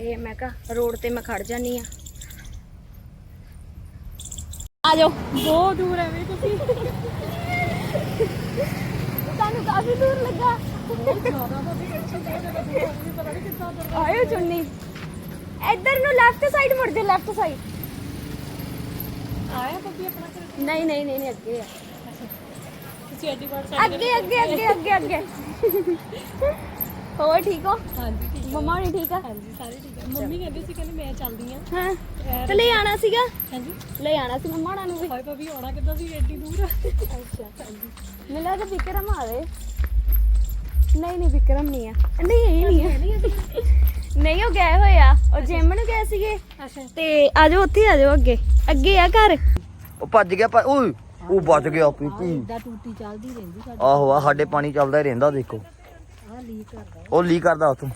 ਇੱਕ ਤੇ ਮੈਂ ਕਿਹਾ ਰੋਡ ਤੇ ਮੈਂ ਖੜ ਜਾਨੀ ਆ ਆ ਜਾਓ। ਬਹੁਤ ਦੂਰ ਹੈ ਵੀ ਤੁਸੀਂ। ਤੁਹਾਨੂੰ ਕਾਫੀ ਦੂਰ ਲੱਗਾ। ਆਇਓ ਚੁੰਨੀ। ਇੱਧਰ ਨੂੰ ਲੈਫਟ ਸਾਈਡ ਮੁੜ ਜਾ ਲੈਫਟ ਸਾਈਡ ਆਇਆ ਬੱਬੀ ਆਪਣਾ ਘਰ? ਨਹੀਂ ਨਹੀਂ ਨਹੀਂ ਨਹੀਂ, ਅੱਗੇ ਆ। ਤੁਸੀਂ ਐਡੀ ਵਾਰ ਸਾਡੇ ਅੱਗੇ ਅੱਗੇ ਅੱਗੇ ਅੱਗੇ ਅੱਗੇ। ਹੋਰ ਠੀਕ ਹੋ? ਹਾਂਜੀ ਠੀਕ ਮੰਮਾ ਹੋਣੀ ਠੀਕ ਆ? ਹਾਂਜੀ ਸਾਰੇ ਠੀਕ ਹੈ ਮੰਮੀ ਕਹਿੰਦੀ ਸੀ ਕਹਿੰਦੀ ਮੈਂ ਚੱਲਦੀ ਆ। ਹਾਂ। ਤੇ ਲੈ ਆਣਾ ਸੀਗਾ? ਹਾਂਜੀ। ਲੈ ਆਣਾ ਸੀ ਮੰਮਾ ਹੋਣਾ ਨੂੰ ਵੀ। ਹਾਏ ਭਾਬੀ ਆਉਣਾ ਕਿੱਦਾਂ ਸੀ ਐਡੀ ਦੂਰ? ਅੱਛਾ ਮਿਲਾ ਤਾਂ ਵਿਕਰਮ ਆਵੇ। ਨਹੀਂ ਨਹੀਂ ਵਿਕਰਮ ਨਹੀਂ ਆ। ਨਹੀਂ ਇਹ ਨਹੀਂ ਆ। ਨਹੀਂ ਉਹ ਗਏ ਹੋਏ ਆ। ਉਹ ਜਿਮ ਨੂੰ ਗਏ ਸੀਗੇ। ਅੱਛਾ। ਤੇ ਆ ਜਾਓ ਉੱਥੇ ਆ ਜਾਓ ਅੱਗੇ। ਅੱਗੇ ਆ ਘਰ। ਉਹ ਭੱਜ ਗਿਆ ਓਏ ਉਹ ਬਚ ਗਿਆ ਪ੍ਰੀਤੀ ਦਾ ਟੂਟੀ ਚੱਲਦੀ ਰਹਿੰਦੀ ਸਾਡੀ। ਆਹੋ ਆ ਸਾਡੇ ਪਾਣੀ ਚੱਲਦਾ ਹੀ ਰਹਿੰਦਾ ਦੇਖੋ। ਆ ਲੀਕ ਕਰਦਾ ਉਹ। ਲੀਕ ਕਰਦਾ ਉਥੋਂ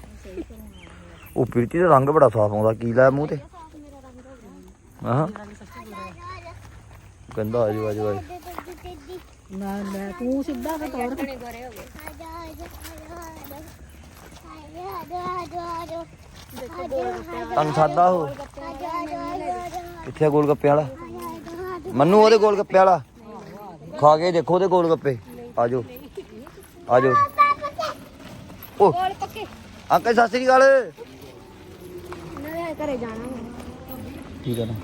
ਉਹ ਪ੍ਰੀਤੀ ਦਾ ਰੰਗ ਬੜਾ ਸਾਫ਼ ਆਉਂਦਾ ਕੀ ਲਾਇਆ ਮੂੰਹ ਤੇ? ਹਾਂ ਕਹਿੰਦਾ ਆਜੋ ਆਜੋ ਆਜੋ। ਨਾ ਮੈਂ ਤੂੰ ਸਿੱਧਾ ਕਰ ਤੋੜ ਤੁਹਾਨੂੰ ਸਾਦਾ ਹੋ? ਕਿੱਥੇ ਆ ਗੋਲ ਗੱਪੇ ਵਾਲਾ? ਮੰਨੂ ਉਹਦੇ ਗੋਲ ਗੱਪੇ ਵਾਲਾ? ਖਾ ਕੇ ਦੇਖੋ ਉਹਦੇ ਗੋਲ ਗੱਪੇ। ਆਜੋ। ਆਜੋ। ਕੋਲ ਪੱਕੇ। ਅੰਕਲ ਸਤਿ ਸ੍ਰੀ ਅਕਾਲ। ਘਰੇ ਜਾਣਾ ਠੀਕ ਹੈ ਨਾ।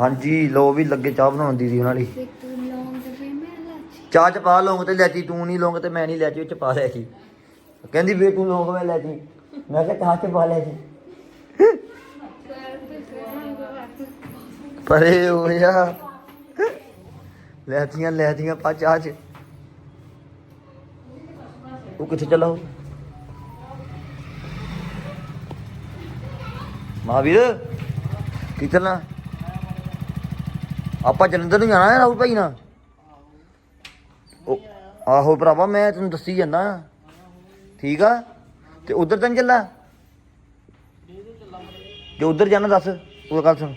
ਹਾਂਜੀ ਲੋ ਵੀ ਲੱਗੇ ਚਾਹ ਬਣਾਉਣ ਦੀ ਦੀ ਉਹਨਾਂ ਲਈ। ਚਾਹ ਚ ਪਾ ਲੌਂਗ ਤੇ ਲੈਚੀ ਤੂੰ ਨਹੀਂ ਲੌਂਗ ਤੇ ਮੈਂ ਨਹੀਂ ਲੈਚੀ ਵਿੱਚ ਪਾ ਲੈਚੀ ਕਹਿੰਦੀ ਵੇ ਤੂੰ ਲੌਂਗ ਮੈਂ ਲੈਚੀ ਮੈਂ ਕਿਹਾ ਚਾਹ ਚ ਪਾ ਲੈਚੀ ਪਰੇ ਹੋਇਆ ਲੈਚੀਆਂ ਲੈਚੀਆਂ ਪਾ ਚਾਹ ਚ। ਉਹ ਕਿੱਥੇ ਚੱਲਾ ਉਹ ਮਹਾਵੀਰ ਕੀ ਚੱਲਣਾ? ਆਪਾਂ ਜਲੰਧਰ ਨੂੰ ਜਾਣਾ ਹੈ ਰਾਹੁਲ ਭਾਈ ਨਾਲ? ਆਹੋ ਭਰਾਵਾ ਮੈਂ ਤੈਨੂੰ ਦੱਸੀ ਜਾਂਦਾ। ਠੀਕ ਆ? ਤੇ ਉਧਰ ਤਾਂ ਚੱਲਾ? ਜੇ ਉਧਰ ਜਾਣਾ ਦੱਸ ਉਹ ਗੱਲ ਸੁਣ।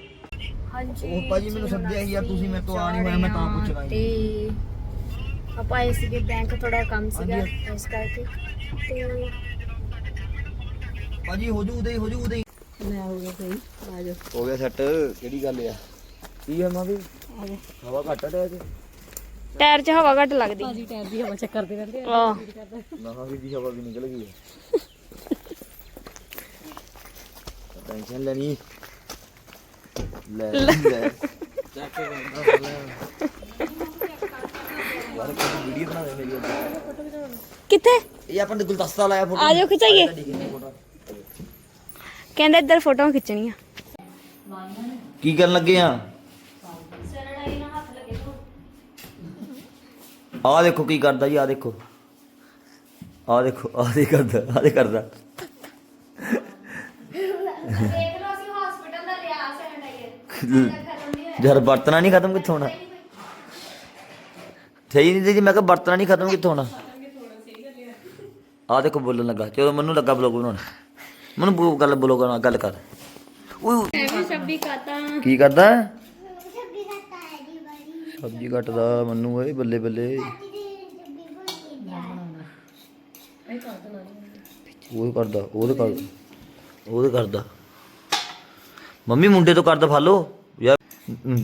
ਹਾਂਜੀ ਉਹ ਭਾਜੀ ਮੈਨੂੰ ਸੱਦਿਆ ਸੀ ਯਾਰ ਤੁਸੀਂ ਮੇਰੇ ਤੋਂ ਆ ਨਹੀਂ ਹੋਇਆ ਮੈਂ ਤਾਂ ਪੁੱਛਣਾ ਸੀ ਤੇ ਆਪਾਂ ਆਏ ਸੀਗੇ ਬੈਂਕ ਥੋੜਾ ਕੰਮ ਸੀਗਾ ਇਸ ਕਰਕੇ। ਤੇ ਭਾਜੀ ਹੋ ਜੂ ਉਦੇ ਹੋ ਜੂ ਉਦੇ ਮੈਂ ਹੋ ਗਿਆ ਸਹੀ ਆ ਜਾ ਹੋ ਗਿਆ ਸੈੱਟ ਕਿਹੜੀ ਗੱਲ ਆ? ਕੀ ਹੈ ਮਾਂ ਵੀ? ਆ ਜਾ ਹਵਾ ਘੱਟ ਹੈ ਤੇ ਟਾਇਰ 'ਚ ਹਵਾ ਘੱਟ ਲੱਗਦੀ। ਭਾਜੀ ਟਾਇਰ ਦੀ ਹਵਾ ਚੈੱਕ ਕਰਦੇ ਰਹਿੰਦੇ ਆ। ਨਾ ਵੀ ਦੀ ਹਵਾ ਵੀ ਨਿਕਲ ਗਈ ਹੈ ਟੈਨਸ਼ਨ ਲੈਣੀ। ਲੈ ਲੈ। ਯਾਰ ਵੀਡੀਓ ਮੇਰੀ। ਕਿੱਥੇ? ਇਹ ਆਪਾਂ ਨੇ ਗੁਲਦਸਤਾ ਲਾਇਆ ਫੋਟੋ ਆ ਜਾਓ ਖਿਚਾਈਏ। ਕਹਿੰਦੇ ਇੱਧਰ ਫੋਟੋਆਂ ਖਿੱਚਣੀਆਂ ਕੀ ਕਰਨ ਲੱਗੇ ਆ? ਆ ਦੇਖੋ ਕੀ ਕਰਦਾ ਜੀ ਆ ਦੇਖੋ। ਆ ਦੇਖੋ ਆ ਦੇ ਕਰਦਾ ਆ ਦੇ ਕਰਦਾ। ਦੇਖ ਲਓ ਅਸੀਂ ਹਸਪੀਟਲ ਦਾ ਲਿਆ ਸੈਨੇਟਾਈਜ਼ਰ। ਯਾਰ ਬਰਤਨਾ ਨਹੀਂ ਖਤਮ ਕਿੱਥੋਂ ਹੋਣਾ? ਸਹੀ ਨਹੀਂ ਜੀ ਮੈਂ ਕਿਹਾ ਬਰਤਨਾ ਨਹੀਂ ਖਤਮ ਕਿੱਥੋਂ ਹੋਣਾ? ਆ ਦੇਖੋ ਬੋਲਣ ਲੱਗਾ ਚਲੋ ਮੈਨੂੰ ਲੱਗਾ ਬਲੌਗ ਬਣਾਉਣ। ਮੈਨੂੰ ਬੋ ਗੱਲ ਬਲੌਗ ਨਾਲ ਗੱਲ ਕਰ। ਓਏ ਐਵੇਂ ਸਭੀ ਕਾਤਾ ਕੀ ਕਰਦਾ ਸਬਜ਼ੀ ਕੱਟਦਾ ਮੰਨੂ ਓਏ ਬੱਲੇ ਬੱਲੇ। ਉਹ ਕਰਦਾ ਉਹਦੇ ਕਰਦਾ ਉਹਦੇ ਕਰਦਾ। ਮੰਮੀ ਮੁੰਡੇ ਤੋਂ ਕਰਦਾ ਫਾਲੋ। ਯਾਰ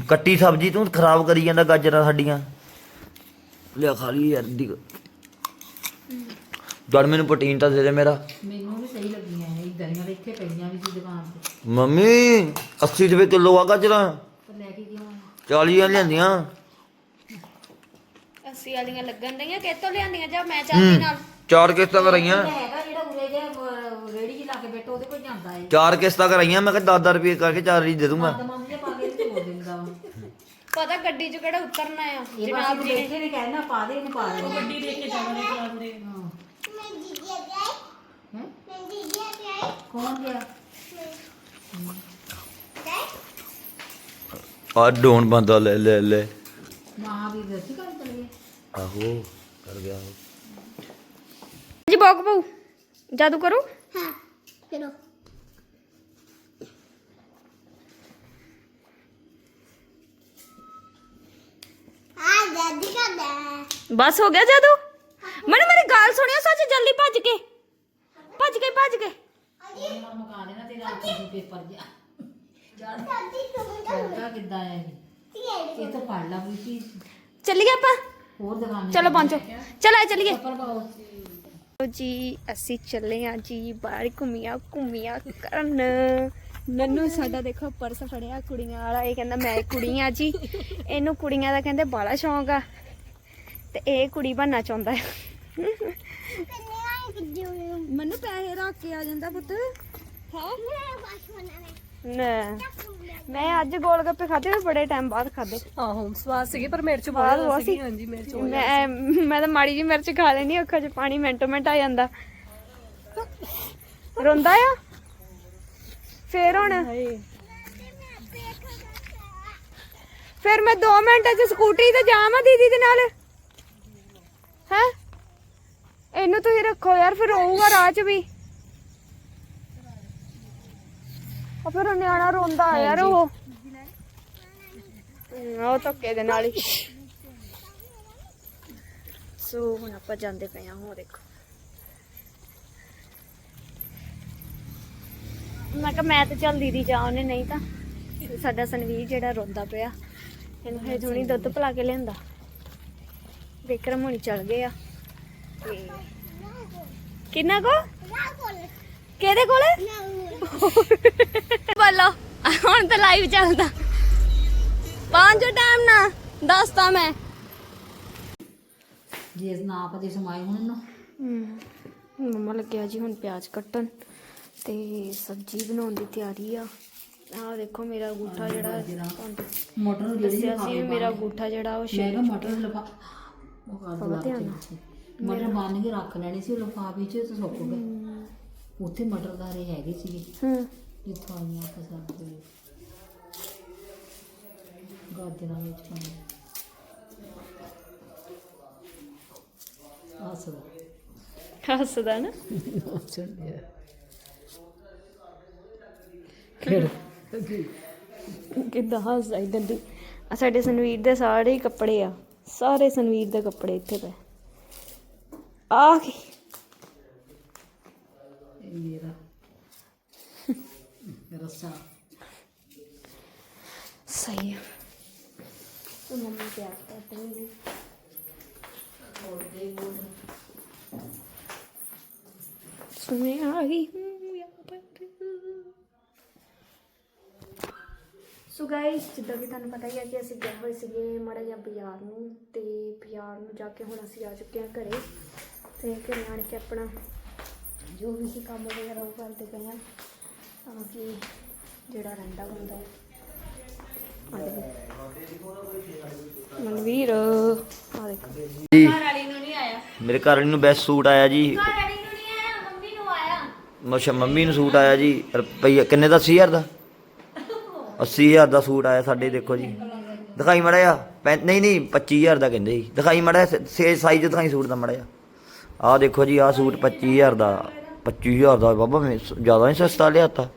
ਕੱਟੀ ਸਬਜ਼ੀ ਤੂੰ ਖਰਾਬ ਕਰੀ ਜਾਂਦਾ ਗਾਜਰਾਂ ਸਾਡੀਆਂ। ਲਿਆ ਖਾ ਲਈ ਯਾਰ ਦੀ ਜੜ ਮੈਨੂੰ ਪ੍ਰੋਟੀਨ ਤਾਂ ਦੇ ਦੇ ਮੇਰਾ। ਮੈਨੂੰ ਵੀ ਸਹੀ ਲੱਗੀਆਂ ਇਹ ਦਰੀਆਂ ਦੇ ਇੱਥੇ ਪਈਆਂ ਵੀ ਸੀ ਦੁਕਾਨ ਤੇ। ਮੰਮੀ 80 ਰੁਪਏ ਕਿਲੋ ਆ ਗਾਜਰਾਂ। ਪਰ ਲੈ ਕੇ ਕਿਉਂ 40 ਆ ਲਿਆਂਦੀਆਂ। ਅਸੀਂ ਵਾਲੀਆਂ ਲੱਗਣ ਡਈਆਂ ਕਿੱਥੋਂ ਲਿਆਂਦੀਆਂ? ਜਾਂ ਮੈਂ ਚੱਲਦੀ ਨਾਲ। ਚਾਰ ਕਿਸ਼ਤਾਂ ਕਰਾਈਆਂ। ਹੈਗਾ ਜਿਹੜਾ ਉਰੇ ਜੇ ਰੇੜੀ ਜੀ ਲਾ ਕੇ ਬੈਠੋ ਉਹਦੇ ਕੋਲ ਜਾਂਦਾ ਏ। ਚਾਰ ਕਿਸ਼ਤਾਂ ਕਰਾਈਆਂ ਮੈਂ ਕਿਹਾ 10 ਰੁਪਏ ਕਰਕੇ ਚਾਰ ਹੀ ਦੇ ਦੂੰਗਾ। ਪਾ ਕੇ ਤੇ ਹੋ ਦਿੰਦਾ ਵਾ। ਪਤਾ ਗੱਡੀ 'ਚ ਕਿਹੜਾ ਉਤਰਨਾ ਆ ਇਹ ਬਾਤ ਬੈਠੇ ਨੇ ਕਹਿਣਾ ਪਾ ਦੇ ਇਹਨੂੰ ਪਾ ਦੇ ਗੱਡੀ ਦੇਖ ਕੇ ਜਾਣਾ ਨਹੀਂ ਕਲਾਉਂਦੇ ਹਾਂ ਕੌਣ ਗਿਆ ਆ ਡੋਨ ਬੰਦਾ ਲੈ ਲੈ ਲੈ ਮਾਂ ਵੀ ਦੱਸੀ ਕਰ ਚਲ ਗਏ ਆਹੋ ਕਰ ਗਿਆ ਉਹ। ਜੀ ਬੋਕ ਬੂ ਜਾਦੂ ਕਰੋ हाँ चलो ਬਸ ਹੋ ਗਿਆ ਜਾਦੂ? ਮੈਨੂੰ ਮੇਰੀ ਗੱਲ ਸੁਣਿਓ ਸੱਚ, ਜਲਦੀ ਭੱਜ ਕੇ। ਭੱਜ ਕੇ ਭੱਜ ਕੇ। ਉਹਨੇ ਹੁਣ ਮੁਕਾ ਦੇਣਾ ਤੇਰਾ ਉੱਪਰ ਪੇਪਰ ਜਾ ਦਾਦੀ ਤੂੰ ਕਿੱਦਾਂ ਆਇਆ ਇਹ ਤਾਂ ਪੜ ਲਾ ਵੀ ਚੱਲੀਏ ਆਪਾਂ? ਹੋਰ ਦਿਖਾਣੇ ਚਲੋ ਪਹੁੰਚੋ। ਚਲੋ ਚੱਲੀਏ। ਪੇਪਰ ਪਾਓ ਲਓ ਜੀ, ਅਸੀਂ ਚੱਲੇ ਆ ਜੀ ਬਾਹਰ ਘੁੰਮੀਆਂ ਘੁੰਮੀਆਂ ਕਰਨ। ਨੰਨੂ ਸਾਡਾ ਦੇਖੋ, ਪਰਸ ਫੜਿਆ ਕੁੜੀਆਂ ਵਾਲਾ। ਇਹ ਕਹਿੰਦਾ, ਮੈਂ ਕੁੜੀ ਆ ਜੀ। ਇਹਨੂੰ ਕੁੜੀਆਂ ਦਾ ਕਹਿੰਦੇ ਬਾਲਾ ਸ਼ੌਂਕ ਆ। ਤੇ ਇਹ ਕੁੜੀ ਬਣਨਾ ਚਾਹੁੰਦਾ ਹੈ। ਮੈਨੂੰ ਪੈਸੇ ਰੱਖ ਕੇ ਆ ਜਾਂਦਾ ਪੁੱਤ। ਹੈ? ਮੈਂ ਮੈਂ ਅੱਜ ਗੋਲ ਗੱਪੇ ਖਾਦੇ ਵੀ ਬੜੇ ਟਾਈਮ ਬਾਅਦ ਖਾਦੇ ਆਹੋ ਸਵਾਦ ਸੀਗੇ ਪਰ ਮਿਰਚ ਬਹੁਤ ਸੀ। ਹਾਂਜੀ ਮਿਰਚ ਮੈਂ ਮੈਂ ਤਾਂ ਮਾੜੀ ਜੀ ਮਿਰਚ ਖਾ ਲੈਣੀ ਅੱਖਾਂ 'ਚ ਪਾਣੀ ਮਿੰਟੋ ਮਿੰਟ ਆ ਜਾਂਦਾ। ਰੋਂਦਾ ਆ? ਫੇਰ ਹੁਣ? ਫਿਰ ਮੈਂ 2 ਮਿੰਟਾਂ 'ਚ ਸਕੂਟਰੀ ਤੇ ਜਾਵਾਂ ਦੀਦੀ ਦੇ ਨਾਲ? ਹੈ? ਇਹਨੂੰ ਤੁਸੀਂ ਰੱਖੋ ਯਾਰ ਫਿਰ ਰੋਊਗਾ ਰਾਹ 'ਚ ਵੀ। ਆ ਫਿਰ ਉਹ ਨਿਆਣਾ ਰੋਂਦਾ ਆ ਯਾਰ ਉਹ। ਹਮ, ਉਹ ਧੱਕੇ ਦੇ ਨਾਲ ਹੀ। ਸੋ ਹੁਣ ਆਪਾਂ ਜਾਂਦੇ ਪਏ ਆ ਹੋ ਦੇਖੋ। ਮੈਂ ਕਿਹਾ ਮੈਂ ਤੇ ਚੱਲ ਦੀਦੀ ਜਾ ਉਹਨੇ ਨਹੀਂ ਤਾਂ। ਸਾਡਾ ਸਨਵੀਰ ਜਿਹੜਾ ਰੋਂਦਾ ਪਿਆ ਇਹਨੂੰ ਹੇ ਥੋੜੀ ਦੁੱਧ ਪਿਲਾ ਕੇ ਲਿਆਂਦਾ। ਵਿਕਰਮ ਹੁਣੀ ਚਲ ਗਏ ਆ। ਤੇ ਕਿੰਨਾ ਕੋ? ਕਿਹਦੇ ਕੋਲੇ? ਬੋਲੋ। ਹੁਣ ਤਾਂ ਲਾਈਵ ਚੱਲਦਾ। ਪੰਜ ਟਾਈਮ ਨਾ ਦੱਸਤਾ ਮੈਂ। ਜੇ ਨਾ ਪਤੀ ਸਮਾਈ ਹੁਣ ਨਾ। ਮੰਮਾ ਲੱਗਿਆ ਜੀ ਹੁਣ ਪਿਆਜ਼ ਕੱਟਣ ਤੇ ਸਬਜ਼ੀ ਬਣਾਉਣ ਦੀ ਤਿਆਰੀ ਆ। ਆਹ ਦੇਖੋ ਮੇਰਾ ਗੂਠਾ ਜਿਹੜਾ ਮੋਟਰ ਜਿਹੜੀ ਸੀ ਮੇਰਾ ਗੂਠਾ ਜਿਹੜਾ ਉਹ ਸ਼ੇਰ ਮਟਰ ਲਫਾ ਉਹ ਕਰ ਬਾਬਾ ਧਿਆਨ ਨਾਲ। ਮਟਰ ਬੰਨ ਕੇ ਰੱਖ ਲੈਣੀ ਸੀ ਲਫਾਫੇ 'ਚ ਤੇ ਸੁੱਕ ਗਏ। ਉੱਥੇ ਮਟਰ ਦਾਰੇ ਹੈਗੇ ਸੀਗੇ। ਹੂੰ। ਜਿੱਥੋਂ ਆਈਆਂ ਪਸੰਦ ਦੇ। ਗਾਜਰਾਂ ਵਿੱਚ ਪਾਣੀ ਆਸਰਾ ਹੱਸਦਾ ਨਾ। ਕਿੱਦਾਂ ਹੱਸਦਾ ਇਦਾਂ ਦੀ? ਆ ਸਾਡੇ ਸਨਵੀਰ ਦੇ ਸਾਰੇ ਹੀ ਕੱਪੜੇ ਆ। ਸਾਰੇ ਸਨਵੀਰ ਦੇ ਕੱਪੜੇ ਇੱਥੇ ਪਏ। ਆ ਕੀ? ਇਹ ਮੇਰਾ। ਰੱਸਾ ਸਹੀ। ਤੇ ਮੰਮੀ ਹੈ ਸੁਣੇ ਆ ਗਈ? ਹੂੰ ਯਾਰ ਪਰ ਸੋ ਗਾਇਸ ਜਿੱਦਾਂ ਕਿ ਤੁਹਾਨੂੰ ਪਤਾ ਹੀ ਹੈ ਕਿ ਅਸੀਂ ਗਏ ਹੋਏ ਸੀਗੇ ਮਾੜਾ ਜਿਹਾ ਬਾਜ਼ਾਰ ਨੂੰ ਤੇ ਬਾਜ਼ਾਰ ਨੂੰ ਜਾ ਕੇ ਹੁਣ ਅਸੀਂ ਆ ਚੁੱਕੇ ਹਾਂ ਘਰੇ ਤੇ ਘਰੇ ਆਣ ਕੇ ਆਪਣਾ ਜੋ ਵੀ ਸੀ ਕੰਮ ਵਗੈਰਾ ਉਹ ਕਰਦੇ ਪਏ ਹਾਂ। ਤਾਂ ਕਿ ਜਿਹੜਾ ਰਹਿੰਦਾ ਹੁੰਦਾ ਹੈ। ਆ ਦੇਖੋ। ਮਨਵੀਰ ਆ ਦੇਖੋ। ਜੀ। ਘਰ ਵਾਲੀ ਨੂੰ ਨਹੀਂ ਆਇਆ। ਮੇਰੇ ਘਰ ਵਾਲੀ ਨੂੰ ਬੈਸਟ ਸੂਟ ਆਇਆ ਜੀ। ਘਰ ਵਾਲੀ ਨੂੰ ਨਹੀਂ ਆਇਆ ਮੰਮੀ ਨੂੰ ਆਇਆ। ਮਸ਼ਾ ਮੰਮੀ ਨੂੰ ਸੂਟ ਆਇਆ ਜੀ। ਰੁਪਈਆ ਕਿੰਨੇ ਦਾ? 80000 ਦਾ? 80000 ਦਾ ਸੂਟ ਆਇਆ ਸਾਡੇ, ਦੇਖੋ ਜੀ। ਦਿਖਾਈ ਮੜਾ ਆ ਨਹੀਂ ਨਹੀਂ 25000 ਦਾ ਕਹਿੰਦੇ ਜੀ। ਦਿਖਾਈ ਮੜਾ ਸੇ ਸਾਈਜ਼ ਦਿਖਾਈ ਸੂਟ ਦਾ ਮੜਾ ਆ ਆਹ ਦੇਖੋ ਜੀ, ਆਹ ਸੂਟ 25000 ਦਾ 25000 ਦਾ ਬਾਬਾ, ਮੈਂ ਜ਼ਿਆਦਾ ਨਹੀਂ ਸਸਤਾ ਲਿਆ ਤਾ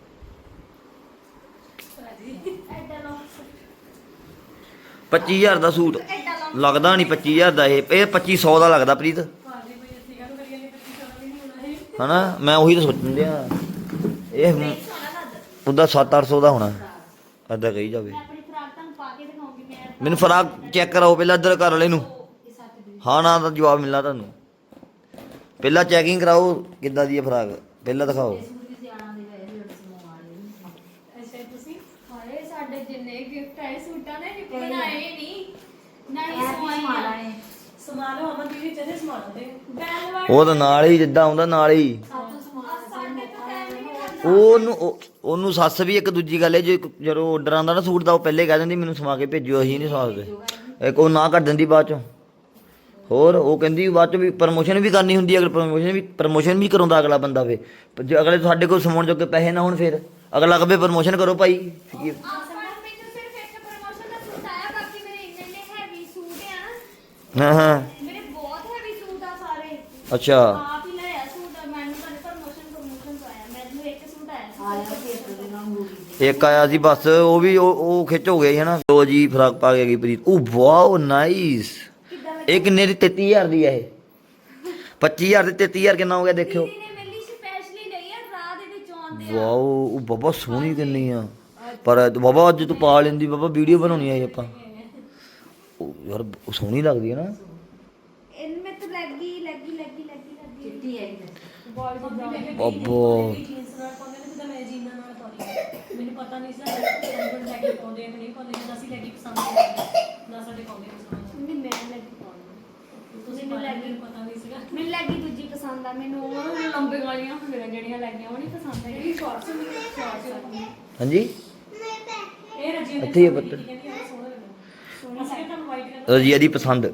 ਪੱਚੀ ਹਜ਼ਾਰ ਦਾ ਸੂਟ ਲੱਗਦਾ ਨਹੀਂ 25000 ਦਾ ਇਹ ਇਹ 2500 ਦਾ ਲੱਗਦਾ ਪ੍ਰੀਤ। ਹਨਾ, ਮੈਂ ਉਹੀ ਤਾਂ ਸੋਚਣ ਦਿਆ। ਇਹ ਹੁਣ ਉਹਦਾ 7-800 ਦਾ ਹੋਣਾ। ਅੱਧਾ ਕਹੀ ਜਾਵੇ। ਆਪਣੀ ਫਰਾਕ ਤੁਹਾਨੂੰ ਪਾ ਕੇ ਦਿਖਾਉਂਗੀ ਮੈਂ ਮੈਨੂੰ ਫਰਾਕ ਚੈੱਕ ਕਰਾਓ ਪਹਿਲਾਂ ਇੱਧਰ ਘਰ ਵਾਲੇ ਨੂੰ। ਹਾਂ ਨਾ ਦਾ ਜਵਾਬ ਮਿਲਣਾ ਤੁਹਾਨੂੰ। ਪਹਿਲਾਂ ਚੈਕਿੰਗ ਕਰਾਓ ਕਿੱਦਾਂ ਦੀ ਹੈ ਫਰਾਕ। ਪਹਿਲਾਂ ਦਿਖਾਓ। ਅੱਛਾ ਤੁਸੀਂ? ਹਾਏ ਸਾਡੇ ਜਿੰਨੇ ਗਿਫਟ ਆਏ ਸੂਟਾਂ ਦੇ ਵੀ ਬਣਾਏ ਨਹੀਂ। ਨਹੀਂ। ਸਵਾਈਆਂ ਸਮਾਨ ਉਹ ਅਮਨ ਦੀਦੀ ਚਲੇ ਸਮਾਨ ਦੇ ਬੈਲ ਵਾਟ ਉਹ ਤਾਂ ਨਾਲ ਹੀ ਜਿੱਦਾਂ ਆਉਂਦਾ ਨਾਲ ਹੀ ਸਾਡੇ ਤੋਂ ਟਾਈਮ ਹੀ ਨਹੀਂ ਉਹਨੂੰ ਉਹ- ਉਹਨੂੰ ਸੱਸ ਵੀ ਇੱਕ ਦੂਜੀ ਗੱਲ ਹੈ ਜੇ ਜਦੋਂ ਆਰਡਰ ਆਉਂਦਾ ਨਾ ਸੂਟ ਦਾ ਉਹ ਪਹਿਲੇ ਕਹਿ ਦਿੰਦੀ ਮੈਨੂੰ ਸਮਾ ਕੇ ਭੇਜਿਓ ਅਸੀਂ ਨਹੀਂ ਸਮਾ ਸਕਦੇ। ਇੱਕ ਉਹ ਨਾ ਕਰ ਦਿੰਦੀ ਬਾਅਦ ਚੋਂ। ਹੋਰ ਉਹ ਕਹਿੰਦੀ ਬਾਅਦ ਚ ਵੀ ਪ੍ਰਮੋਸ਼ਨ ਵੀ ਕਰਨੀ ਹੁੰਦੀ ਹੈ ਅਗਰ ਪ੍ਰਮੋਸ਼ਨ ਵੀ ਪ੍ਰਮੋਸ਼ਨ ਵੀ ਕਰਾਉਂਦਾ ਅਗਲਾ ਬੰਦਾ ਫੇ ਜੇ ਅਗਲੇ ਸਾਡੇ ਕੋਲ ਸਮਾਉਣ ਜੋਗੇ ਪੈਸੇ ਨਾ ਹੋਣ ਫਿਰ। ਅਗਲਾ ਕਹੇ ਪ੍ਰਮੋਸ਼ਨ ਕਰੋ ਭਾਈ। ਮੈਨੂੰ ਸਿਰਫ ਇੱਕ ਪ੍ਰਮੋਸ਼ਨ ਦਾ ਸੂਟ ਆਇਆ ਬਾਕੀ ਮੇਰੇ ਇੰਨੇ ਇੰਨੇ ਹੈਵੀ ਸੂਟ ਆ। ਹਾਂ ਹਾਂ। ਮੇਰੇ ਬਹੁਤ ਹੈਵੀ ਸੂਟ ਆ ਸਾਰੇ। ਅੱਛਾ। ਹੀ ਲਿਆ ਸੂਟ ਮੈਨੂੰ ਤਾਂ ਪ੍ਰਮੋਸ਼ਨ ਪ੍ਰਮੋਸ਼ਨ ਤੋਂ ਆਇਆ ਮੈਨੂੰ ਇੱਕ ਸੂਟ ਆਇਆ ਸੀ ਆਇਆ ਸੀ ਇੱਕ ਆਇਆ ਸੀ ਬਸ ਉਹ ਵੀ ਉਹ ਉਹ ਖਿੱਚ ਹੋ ਗਿਆ ਸੀ ਹਨਾ। ਲੋ ਜੀ ਫਰਾਕ ਪਾ ਕੇ ਗਈ ਪ੍ਰੀਤ। ਉਹ ਵਾਓ ਨਾਈਸ ਇਹ ਕਿੰਨੇ ਦੀ? 33000 ਦੀ ਹੈ ਇਹ। 25000 ਦੀ 33000 ਕਿੰਨਾ ਹੋ ਗਿਆ ਦੇਖਿਓ। ਵਾਓ ਉਹ ਬਾਬਾ ਸੋਹਣੀ ਕਿੰਨੀ ਆ। ਪਰ ਬਾਬਾ ਅੱਜ ਤੂੰ ਪਾ ਲੈਂਦੀ ਬਾਬਾ ਵੀਡੀਓ ਬਣਾਉਣੀ ਆਈ ਆਪਾਂ। ਉਹ ਯਾਰ ਉਹ ਸੋਹਣੀ ਲੱਗਦੀ ਹੈ ਨਾ। ਇਨਮੇ ਤਾਂ ਲੱਗੀ ਲੱਗੀ ਲੱਗੀ ਲੱਗੀ ਲੱਗੀ। ਚਿੱਟੀ ਹੈ ਬਾਬਾ ਜੀਨਸ ਨਾਲ ਪਾਉਂਦੇ ਨੇ ਜਿੱਦਾਂ ਮੈਂ ਜੀਨਾਂ ਨਾਲ ਪਾਉਂਦੀ ਹਾਂ। ਮੈਨੂੰ ਪਤਾ ਨਹੀਂ ਸੀ ਹਸਬੰਡ ਲੈ ਕੇ ਪਾਉਂਦੇ ਆ ਕਿ ਨਹੀਂ ਪਾਉਂਦੇ ਜਿੱਦਾਂ ਅਸੀਂ ਲੈ ਕੇ ਪਸੰਦ ਕਰਦੇ ਨਾ ਸਾਡੇ ਪਾਉਂਦੇ ਪਸੰਦ ਨਹੀਂ ਮੈਂ ਲੱਗੀ ਪਾਉਣੀ ਤੁਸੀਂ ਮੈਨੂੰ ਲੱਗੀ। ਪਤਾ ਨਹੀਂ ਸੀਗਾ। ਮੈਨੂੰ ਲੱਗੀ ਦੂਜੀ ਪਸੰਦ ਆ ਮੈਨੂੰ ਉਹ ਲੰਬੇ ਵਾਲੀਆਂ ਹੁੰਦੀਆਂ ਜਿਹੜੀਆਂ ਲੱਗੀਆਂ ਉਹ ਨਹੀਂ ਪਸੰਦ ਹੈਗੀ ਸ਼ਾਰਟਸ ਮੈਨੂੰ ਸ਼ਾਰਟਸ ਹਾਂਜੀ? ਇਹ ਰਜੀ ਇੱਥੇ ਹੀ ਆ ਆ ਲੱਗਦਾ। ਰਜੀਆ ਦੀ ਪਸੰਦ। ਆ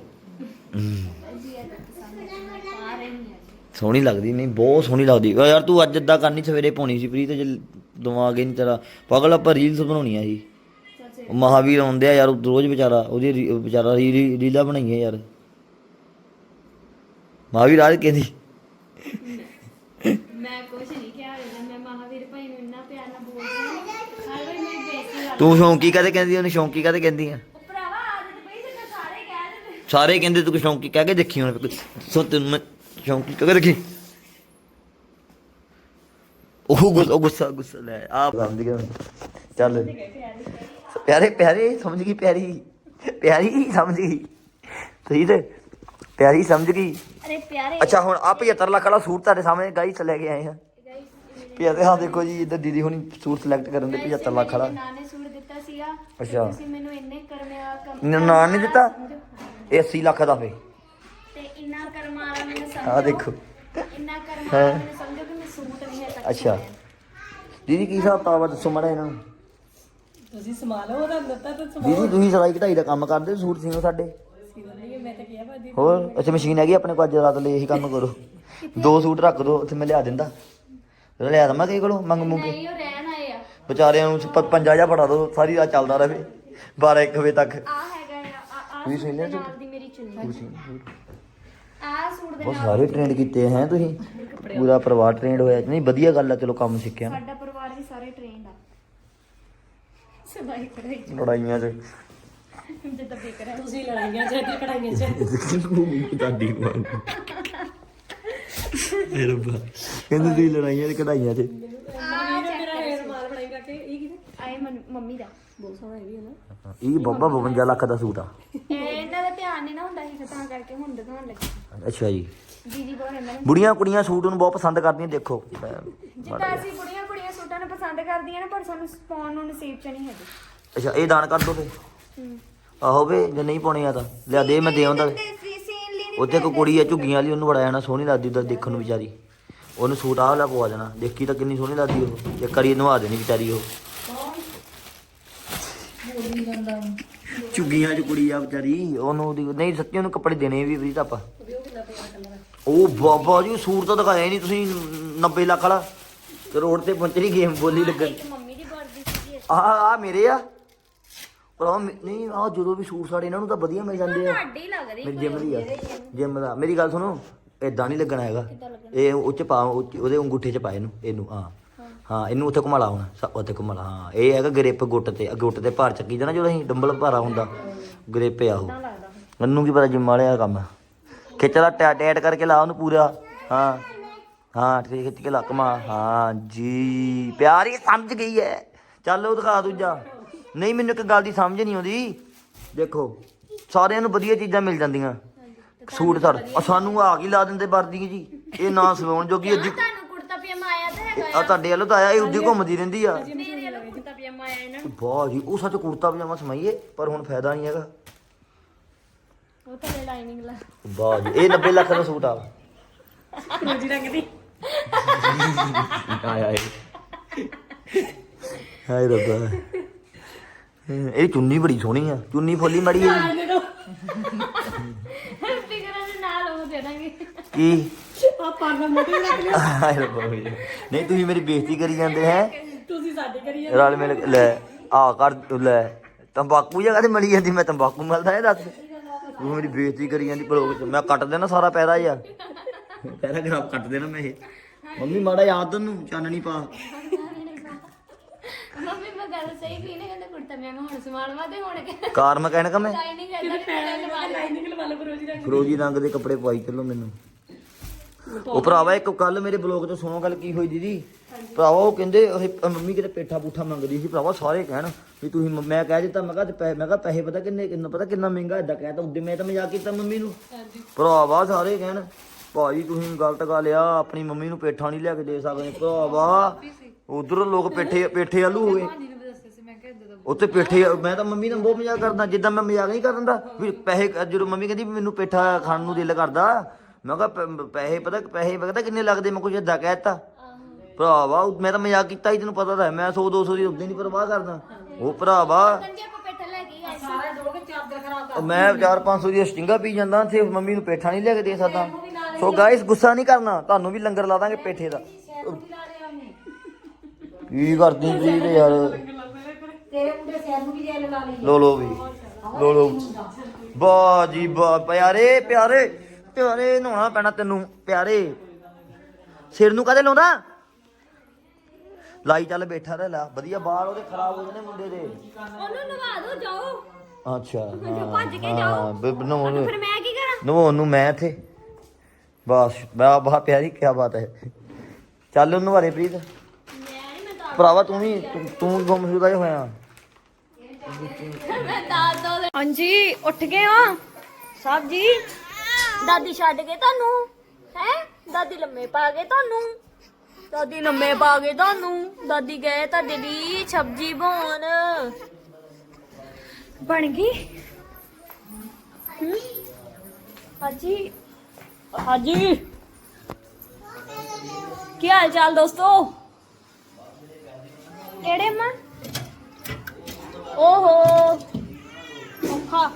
ਸੋਹਣੀ ਲੱਗਦੀ ਨਹੀਂ ਬਹੁਤ ਸੋਹਣੀ ਲੱਗਦੀ। ਯਾਰ ਤੂੰ ਅੱਜ ਇਦਾਂ ਕਰਨੀ ਸਵੇਰੇ ਪਾਉਣੀ ਸੀ ਪ੍ਰੀਤ ਜੇ ਦਿਮਾਗ ਹੀ ਨਹੀਂ ਤੇਰਾ। ਪਾਗਲ ਆਪਾਂ ਰੀਲਸ ਬਣਾਉਣੀਆਂ ਸੀ। ਉਹ ਮਹਾਵੀਰ ਆਉਂਦੇ ਆ ਯਾਰ ਉਹ ਰੋਜ਼ ਵਿਚਾਰਾ ਉਹਦੀ ਰੀ- ਵਿਚਾਰਾ ਰੀ- ਰੀ- ਰੀਲਾਂ ਬਣਾਈਆਂ ਯਾਰ। ਮਹਾਵੀਰ ਆਜ ਕਹਿੰਦੀ? ਮੈਂ ਕੁਛ ਨਹੀਂ ਕਿਹਾ ਹੋਵੇਗਾ ਮੈਂ ਮਹਾਵੀਰ ਭਾਈ ਨੂੰ ਇੰਨਾ ਪਿਆਰ ਨਾਲ ਬੋਲਦੀ ਹਾਂ ਹਰ ਵਾਰ ਮੇਰੀ ਬੇਇੱਜ਼ਤੀ ਕਰ ਤੂੰ ਸ਼ੌਂਕੀ ਕਦੇ ਕਹਿੰਦੀ ਉਹਨੇ ਸ਼ੌਂਕੀ ਕਦੇ ਕਹਿੰਦੀ ਆ ਉਹ ਭਰਾਵਾ ਆਦਤ ਪਈ ਤੇ ਮੈਂ ਸਾਰੇ ਕਹਿ ਦਿੰਦੇ। ਸਾਰੇ ਕਹਿੰਦੇ ਤੂੰ ਸ਼ੌਂਕੀ ਕਹਿ ਕੇ ਦੇਖੀ ਹੁਣ ਸੋ ਤੈਨੂੰ ਮੈਂ ਸ਼ੌਂਕੀ ਕਹਿ ਕੇ ਦੇਖੀ ਉਹ ਗੁੱਸਾ ਉਹ ਗੁੱਸਾ ਗੁੱਸਾ ਲੈ ਆ ਸਮਝ ਗਿਆ। ਚੱਲ। ਪਿਆਰੇ ਪਿਆਰੇ ਸਮਝ ਗਈ ਪਿਆਰੀ। ਪਿਆਰੀ ਸਮਝ ਗਈ। ਸਹੀ ਤੇ ਪਿਆਰੀ ਸਮਝ ਗਈ। ਅਰੇ ਪਿਆਰੇ। ਅੱਛਾ ਹੁਣ ਆ 75 ਲੱਖ ਵਾਲਾ ਸੂਟ ਤੁਹਾਡੇ ਸਾਹਮਣੇ ਗਾਈਸ ਲੈ ਕੇ ਆਏ ਆ। ਪਿਆਰੇ ਹਾਂ ਦੇਖੋ ਜੀ ਇੱਧਰ ਦੀਦੀ ਹੁਣੀ ਸੂਟ ਸਿਲੈਕਟ ਕਰਨ ਦੇ 75 ਲੱਖ ਵਾਲਾ। ਨਾਂ ਨੇ ਸੂਟ ਦਿੱਤਾ ਸੀਗਾ ਅੱਛਾ। ਤੁਸੀਂ ਮੈਨੂੰ ਇੰਨੇ ਕਰਮਿਆ ਕੰਮ ਨ- ਨਾਂ ਨਹੀਂ ਦਿੱਤਾ ਇਹ 80 ਲੱਖ ਦਾ ਫੇ। ਤੇ ਇੰਨਾ ਕਰਮ ਮੈਨੂੰ ਸਮਝੋ। ਆ ਦੇਖੋ। ਇੰਨਾ ਕਰਮ ਮੈਨੂੰ ਸਮਝੋ ਕਿ ਮੈਂ ਸੂਟ ਨਹੀਂ ਹੈ ਤੱਕ ਅੱਛਾ। ਦੀਦੀ ਕੀ ਹਿਸਾਬ ਤਾਵਾ ਦੱਸੋ ਮੜਾ ਇਹਨਾਂ ਨੂੰ। ਤੁਸੀਂ ਸੰਭਾਲੋ ਉਹਦਾ ਦਿੱਤਾ ਤਾਂ ਦੀਦੀ ਤੁਸੀਂ ਸਲਾਈ ਕਢਾਈ ਦਾ ਕੰਮ ਕਰਦੇ ਹੋ, ਸੂਟ ਸੀਓ ਸਾਡੇ? ਸੰਭਾਲੀ ਮੈਂ ਤਾਂ ਕਿਹਾ ਭਾਜੀ ਹੋਰ ਅੱਛਾ ਮਸ਼ੀਨ ਹੈਗੀ ਆਪਣੇ ਕੋਲ ਅੱਜ ਰਾਤ ਲਈ ਇਹੀ ਕੰਮ ਕਰੋ। ਦੋ ਸੂਟ ਰੱਖ ਦੋ ਉੱਥੇ ਮੈਂ ਲਿਆ ਦਿੰਦਾ। ਲਿਆ ਦਮਾ ਕਿਸੇ ਕੋਲੋਂ ਮੰਗ ਮੁੰਗ ਕੇ? ਨਹੀਂ ਉਹ ਰਹਿਣ ਆਏ ਆ। ਵਿਚਾਰਿਆਂ ਨੂੰ ਪ- ਪੰਜਾ ਜਿਹਾ ਫੜਾ ਦੋ ਸਾਰੀ ਰਾਤ ਚੱਲਦਾ ਰਹੇ। 12 1 ਵਜੇ ਤੱਕ। ਆ ਹੈਗਾ ਆ ਆ ਤੁਸੀਂ ਸੂਟ ਸੁਣ ਲਿਆ ਨਾਲ ਦੀ ਮੇਰੀ ਚੁੰਨੀ। ਆ ਸੂਟ ਦੇ ਉਹ ਨਾਲ ਸਾਰੇ ਟ੍ਰੇਨਡ ਕੀਤੇ ਹੈ ਤੁਸੀਂ? ਪੂਰਾ ਪਰਿਵਾਰ ਟ੍ਰੇਨਡ ਹੋਇਆ ਨਹੀਂ? ਵਧੀਆ ਗੱਲ ਆ ਚਲੋ ਕੰਮ ਸਿੱਖਿਆ। ਸਾਡਾ ਪਰਿਵਾਰ ਵੀ ਸਾਰੇ ਟ੍ਰੇਨਡ ਆ। ਸਬਾਈ ਕਰਾਈ ਲੜਾਈਆਂ 'ਚ। ਜਿੱਦਾਂ ਬੇਕਰ ਹੈ ਤੁਸੀਂ ਲੜਾਈਆਂ ਚ ਇੱਧਰ ਕਢਾਈਆਂ ਚ। ਤੁਹਾਡੀ ਕਹਿੰਦੇ ਤੁਸੀਂ ਲੜਾਈਆਂ ਤੇ ਕਢਾਈਆਂ 'ਚ। ਮੇਰਾ ਹੇਅਰ ਮਾਰ ਬਣਾਈ ਕਰਕੇ ਇਹ ਕਿਹਦੇ ਆਏ ਮੰਮੀ ਦਾ। ਬਹੁਤ ਸੋਹਣਾ ਇਹ ਵੀ ਹੈ ਨਾ। ਇਹ ਬੱਬਾ 52 ਲੱਖ ਦਾ ਸੂਟ ਆ। ਇਹ ਇਹਨਾਂ ਦਾ ਧਿਆਨ ਨਹੀਂ ਨਾ ਹੁੰਦਾ ਸੀ ਤਾਂ ਕਰਕੇ ਹੁਣ ਦਿਖਾਉਣ ਲੱਗੀ। ਅੱਛਾ ਜੀ। ਦੀਦੀ ਬਹੁਤ ਇਹਨਾਂ ਨੂੰ ਬੁੜੀਆਂ ਕੁੜੀਆਂ ਸੂਟ ਨੂੰ ਬਹੁਤ ਪਸੰਦ ਕਰਦੀਆਂ ਦੇਖੋ। ਜਿੱਦਾਂ ਅਸੀਂ ਕੁੜੀਆਂ ਕੁੜੀਆਂ ਸੂਟਾਂ ਨੂੰ ਪਸੰਦ ਕਰਦੀਆਂ ਨੇ ਪਰ ਸਾਨੂੰ ਪਾਉਣ ਨੂੰ ਨਸੀਬ ਚ ਨਹੀਂ ਹੈਗੇ। ਅੱਛਾ ਇਹ ਦਾਨ ਕਰ ਦੋ ਫੇ ਆਹੋ ਵੇ ਜੇ ਨਹੀਂ ਪਾਉਣੇ ਆ ਤਾਂ। ਲਿਆ ਦੇ ਮੈਂ ਦੇ ਆਉਂਦਾ। ਸੀਨ ਲਈ ਉੱਥੇ ਕੋ ਕੁੜੀ ਆ ਝੁੱਗੀਆਂ ਵਾਲੀ ਉਹਨੂੰ ਬੜਾ ਜਾਣਾ ਸੋਹਣੀ ਲੱਗਦੀ ਉਹਦਾ ਦੇਖਣ ਨੂੰ ਵਿਚਾਰੀ। ਉਹਨੂੰ ਸੂਟ ਆਹ ਵਾਲਾ ਪਵਾ ਦੇਣਾ ਦੇਖੀ ਤਾਂ ਕਿੰਨੀ ਸੋਹਣੀ ਲੱਗਦੀ ਉਹ। ਇੱਕ ਵਾਰੀ ਨਵਾ ਦੇਣੀ ਵਿਚਾਰੀ ਉਹ। ਝੁੱਗੀਆਂ ਚ ਕੁੜੀ ਆ ਵਿਚਾਰੀ ਉਹਨੂੰ ਉਹਦੀ ਨਹੀਂ ਸੱਚੀ ਉਹਨੂੰ ਕੱਪੜੇ ਦੇਣੇ ਵੀ ਵੀ ਤਾਂ ਆਪਾਂ। ਉਹ ਬਾਬਾ ਜੀ ਸੂਟ ਤਾਂ ਦਿਖਾਇਆ ਹੀ ਨਹੀਂ ਤੁਸੀਂ 90 ਲੱਖ ਵਾਲਾ। ਕਰੋੜ ਤੇ ਪਹੁੰਚਣੀ ਗੇਮ ਬੋਲੀ ਲੱਗਣ। ਇੱਕ ਮੰਮੀ ਦੀ ਵਰਦੀ ਸੀਗੀ ਆ ਆ ਮੇਰੇ ਆ। ਪਰ ਆਹ ਮੇ- ਨਹੀਂ ਆ ਜਦੋਂ ਵੀ ਸੂਟ ਸਾੜੇ ਇਹਨਾਂ ਨੂੰ ਤਾਂ ਵਧੀਆ ਮਿਲ ਜਾਂਦੇ ਆ। ਤੁਹਾਡੀ ਹੀ ਲੱਗ ਰਹੀ ਮੇਰੀ ਜਿਮ ਦੀ ਆ। ਜਿਮ ਦਾ। ਮੇਰੀ ਗੱਲ ਸੁਣੋ ਏਦਾਂ ਨਹੀਂ ਲੱਗਣਾ ਹੈਗਾ। ਇਹ ਉਹ ਚ ਪਾ ਉਹ 'ਚ- ਉਹਦੇ ਅੰਗੂਠੇ ਚ ਪਾ ਇਹਨੂੰ ਇਹਨੂੰ ਹਾਂ। ਹਾਂ ਇਹਨੂੰ ਉੱਥੇ ਘੁਮਾ ਲਾ ਹੁਣ ਸ- ਉੱਥੇ ਘੁਮਾ ਲਾ ਹਾਂ। ਇਹ ਹੈਗਾ ਗ੍ਰਿਪ ਗੁੱਟ ਤੇ ਗੁੱਟ ਤੇ ਭਾਰ ਚੱਕੀ ਦਾ ਨਾ ਜਦੋਂ ਅਸੀਂ ਡੰਬਲ ਭਾਰਾ ਹੁੰਦਾ ਗ੍ਰਿਪ ਆ ਉਹ। ਮੈਨੂੰ ਕੀ ਪਤਾ ਜਿਮ ਵਾਲਿਆ ਕੰਮ ਖਿੱਚ ਲਾ ਟੈ- ਟੈਟ ਕਰਕੇ ਲਾ ਉਹਨੂੰ ਪੂਰਾ ਹਾਂ। ਹਾਂ ਠੀਕ ਖਿੱਚ ਕੇ ਲਾ ਕਮਾ ਹਾਂ ਜੀ ਪਿਆਰੀ ਸਮਝ ਗਈ ਹੈ ਚੱਲ ਉਹ ਦਿਖਾ ਦੂਜਾ। ਨਹੀਂ ਮੈਨੂੰ ਇੱਕ ਗੱਲ ਦੀ ਸਮਝ ਨਹੀਂ ਆਉਂਦੀ। ਦੇਖੋ ਸਾਰਿਆਂ ਨੂੰ ਵਧੀਆ ਚੀਜ਼ਾਂ ਮਿਲ ਜਾਂਦੀਆਂ। ਸੂਟ ਸਰ ਸਾਨੂੰ ਆ ਕੀ ਲਾ ਦਿੰਦੇ ਵਰਦੀ ਜੀ। ਇਹ ਨਾ ਸਵਾਉਣ ਜੋਗੀ ਅੱਧੀ ਆ ਤੁਹਾਡੇ ਵੱਲੋਂ ਤਾਂ ਆਇਆ ਇਹ ਉੱਦੀ ਘੁੰਮਦੀ ਰਹਿੰਦੀ ਆ। ਮੇਰੇ ਵੱਲੋਂ ਕੁੜਤਾ ਪਜਾਮਾ ਆਇਆ ਇਹਨਾਂ ਨੂੰ। ਵਾਹ ਜੀ ਉਹ ਸੱਚ ਕੁੜਤਾ ਪਜਾਮਾ ਸਮਾਈਏ ਪਰ ਹੁਣ ਫਾਇਦਾ ਨਹੀਂ ਹੈਗਾ। ਉਹ ਥੱਲੇ ਲਾਈਨਿੰਗ ਲਾ। ਵਾਹ ਜੀ ਇਹ 90 ਲੱਖ ਦਾ ਸੂਟ ਆ। ਰੋਜੀ ਰੰਗ ਦੀ। ਹਾਏ ਹਾਏ ਹਾਏ ਰੱਬਾ। ਇਹ ਚੁੰਨੀ ਬੜੀ ਸੋਹਣੀ ਆ ਚੁੰਨੀ ਫੁੱਲੀ ਮੜੀ ਨਾਲ ਉਹ ਦੇ ਦਾਂਗੇ। ਕੀ? ਆ ਪਾਗਲ ਮੋਟੀ ਰੱਖ ਲਿਓ। ਹਾਏ ਰੱਬਾ ਜੀ। ਨਹੀਂ ਤੁਸੀਂ ਮੇਰੀ ਬੇਇੱਜ਼ਤੀ ਕਰੀ ਜਾਂਦੇ ਹੈ। ਤੁਸੀਂ ਸਾਡੇ ਕਰੀਏ ਰਲ ਮਿਲ ਕੇ ਲੈ ਆ ਕਰ ਲੈ। ਤੰਬਾਕੂ ਜਗ੍ਹਾ ਤੇ ਮਲੀ ਜਾਂਦੀ ਮੈਂ ਤੰਬਾਕੂ ਮਲਦਾ ਹੈ ਦੱਸ। ਤੂੰ ਮੇਰੀ ਬੇਇੱਜ਼ਤੀ ਕਰੀ ਜਾਂਦੀ ਬਲੌਗ ਚ ਮੈਂ ਕੱਟ ਦੇਣਾ ਸਾਰਾ ਪੈਰਾ ਯਾਰ ਪੈਰਾਗ੍ਰਾਫ ਕੱਟ ਦੇਣਾ ਮੈਂ ਇਹ। ਮੰਮੀ ਮਾੜਾ ਯਾਦ ਤੈਨੂੰ ਚੰਨ ਨਹੀਂ ਪਾ। ਮੰਮੀ ਮੈਂ ਗੱਲ ਸਹੀ ਕੀ ਨੇ ਕਹਿੰਦੇ ਕੁੜਤਾ ਪਜਾਮਾ ਹੁਣ ਸਮਾਲਵਾ ਤੇ ਹੁਣ ਕਿ ਕਾਰ ਮਕੈਨਿਕ ਮੈਂ? ਲਾਈਨਿੰਗ ਲਵਾ ਲਓ ਰੋਜੀ ਰੰਗ ਫਰੋਜੀ ਰੰਗ ਦੇ ਕੱਪੜੇ ਪਵਾਈ ਚੱਲੋ ਮੈਨੂੰ। ਉਹ ਭਰਾਵਾ ਇੱਕ ਕੱਲ ਮੇਰੇ ਬਲੌਗ 'ਚ ਸੁਣੋ ਗੱਲ ਕੀ ਹੋਈ ਦੀਦੀ? ਭਰਾਵਾ ਉਹ ਕਹਿੰਦੇ ਇਹ ਮੰਮੀ ਕਿਤੇ ਪੇਠਾ ਪੂਠਾ ਮੰਗਦੀ ਸੀ। ਭਰਾਵਾ ਸਾਰੇ ਕਹਿਣ ਵੀ ਤੁਸੀਂ ਮ- ਮੈਂ ਕਹਿ ਦਿੱਤਾ ਮੈਂ ਕਿਹਾ ਤੇ ਪੈਸੇ ਮੈਂ ਕਿਹਾ ਪੈਸੇ ਪਤਾ ਕਿੰਨੇ ਕਿੰਨਾ ਪਤਾ ਕਿੰਨਾ ਮਹਿੰਗਾ ਏਦਾਂ ਕਹਿਤਾ ਉਦੋਂ ਮੈਂ ਤਾਂ ਮਜ਼ਾਕ ਕੀਤਾ ਮੰਮੀ ਨੂੰ। ਭਰਾਵਾ ਸਾਰੇ ਕਹਿਣ ਭਾਜੀ ਤੁਸੀਂ ਗਲਤ ਗੱਲ ਆ ਆਪਣੀ ਮੰਮੀ ਨੂੰ ਪੇਠਾ ਨਹੀਂ ਲਿਆ ਕੇ ਦੇ ਸਕਦੇ। ਭਰਾਵਾ ਉਧਰ ਲੋਕ ਪੇਠੇ ਪੇਠੇ ਆਲੂ ਹੋ ਗਏ। ਉੱਥੇ ਪੇਠੇ ਮੈਂ ਤਾਂ ਮੰਮੀ ਨਾਲ ਬਹੁਤ ਮਜ਼ਾਕ ਕਰਦਾ ਜਿੱਦਾਂ ਮੈਂ ਮਜ਼ਾਕ ਨਹੀਂ ਕਰਦਾ ਵੀ ਪੈਸੇ ਜਦੋਂ ਮੰਮੀ ਕਹਿੰਦੀ ਵੀ ਮੈਨੂੰ ਪੇਠਾ ਖਾਣ ਨੂੰ ਦਿਲ ਕਰਦਾ ਮੈਂ ਕਿਹਾ ਪ- ਪੈਸੇ ਪਤਾ ਪੈਸੇ ਪਤਾ ਕਿੰਨੇ ਲੱਗਦੇ? ਮੈਂ ਕੁਝ ਏਦਾਂ ਕਹਿਤਾ ਭਰਾਵਾ ਉਹ- ਮੈਂ ਤਾਂ ਮਜ਼ਾਕ ਕੀਤਾ ਹੀ ਤੈਨੂੰ ਪਤਾ ਤਾਂ ਹੈ ਮੈਂ 100 200 ਦੀ ਉਦੋਂ ਨਹੀਂ ਪਰਵਾਹ ਕਰਦਾ। ਉਹ ਭਰਾਵਾ ਕੰਜੇ ਆਪਾਂ ਪੇਠਾ ਲੈ ਕੇ ਆਏ ਸਾਰਾ ਜੋੜ ਕੇ ਚਾਦਰ ਖਰਾਬ ਉਹ ਮੈਂ 4-500 ਦੀ ਸਟਿੰਗਾ ਪੀ ਜਾਂਦਾ ਤੇ ਮੰਮੀ ਨੂੰ ਪੇਠਾ ਨਹੀਂ ਲਿਆ ਕੇ ਦੇ ਸਕਦਾ। ਸੋ ਗਾਇਸ ਗੁੱਸਾ ਨਹੀਂ ਕਰਨਾ ਤੁਹਾਨੂੰ ਵੀ ਲੰਗਰ ਲਾ ਦਾਂਗੇ ਪੇਠੇ ਦਾ। ਕੀ ਕਰਦੀ ਜੀ ਤੇ ਯਾਰ? ਤੇਰੇ ਮੁੰਡੇ ਸਿਰ ਨੂੰ ਵੀ ਜੇਲ ਲਾ ਲਈ। ਲੋ ਲੋ ਵੀ ਲੋ ਲੋ। ਵਾਹ ਜੀ ਵਾਹ ਪਿਆਰੇ ਪਿਆਰੇ। ਪਿਆਰੇ ਨਹਾਉਣਾ ਪੈਣਾ ਤੈਨੂੰ ਪਿਆਰੇ। ਸਿਰ ਨੂੰ ਕਦੇ ਲਾਉਂਦਾ? ਲਾਈ ਚੱਲ ਬੈਠਾ ਰਹਿ ਲਾ ਵਧੀਆ ਬਾਲ ਉਹਦੇ ਖਰਾਬ ਹੋ ਜਾਣੇ ਮੁੰਡੇ ਦੇ। ਉਹਨੂੰ ਨਵਾ ਦਿਓ ਜਾਓ। ਅੱਛਾ ਜੋ ਭੱਜ ਕੇ ਜਾਓ। ਨਵਾਉਣ ਫਿਰ ਮੈਂ ਕੀ ਕਰਾਂ? ਨਵਾਉਣ ਨੂੰ ਮੈਂ ਇੱਥੇ। ਬਸ ਬਾ ਬਹੁਤ ਪਿਆਰੀ ਕੀ ਬਾਤ ਹੈ। ਚੱਲ ਉਹਨੂੰ ਵਾਰੇ ਪ੍ਰੀਤ। ਮੈਂ ਨਹੀਂ ਮੈਂ ਤਾਂ ਭਰਾਵਾ ਤੂੰ ਵੀ ਤੂੰ- ਤੂੰ ਗੁੰਮਸ਼ੁਦਾ ਜਿਹਾ ਹੋਇਆ। ਮੈਂ ਦੋ ਹਾਂਜੀ ਉੱਠ ਗਏ ਹੋ। ਸਾਹਿਬ ਜੀ। ਦਾਦੀ ਛੱਡ ਗਏ ਤੁਹਾਨੂੰ ਹੈ? ਦਾਦੀ ਲੰਮੇ ਪਾ ਗਏ ਤੁਹਾਨੂੰ। ਦਾਦੀ ਲੰਮੇ ਪਾ ਗਏ ਤੁਹਾਨੂੰ। ਦਾਦੀ ਗਏ ਤੁਹਾਡੇ ਲਈ ਸਬਜੀ ਬਣ ਬਣ ਗਈ? ਹਾਂਜੀ। ਹਾਂਜੀ। ਕੀ ਹਾਲ ਚਾਲ ਦੋਸਤੋ? ਕਿਹੜੇ ਮਾਂ? ਓਹੋ। ਔਖਾ।